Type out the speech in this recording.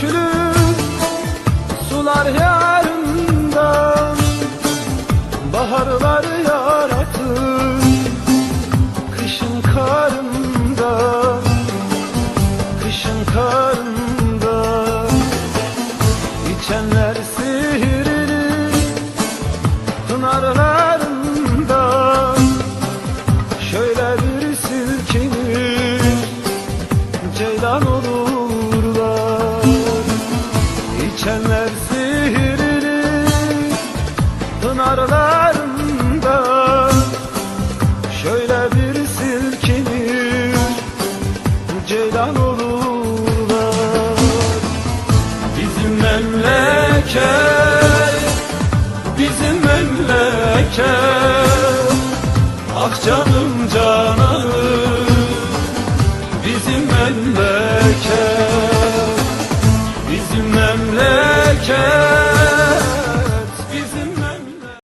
köpüklü sular yarından Baharlar yaratır kışın karında Kışın karında. İçenler sihirli pınarlarında Şöyle bir silkinir ceylan olurlar İçenler sihirli pınarlarında Şöyle bir silkinir ceylan olurlar. Bizim memleket Bizim memleket Ah canım cananım memleket Bizim memleket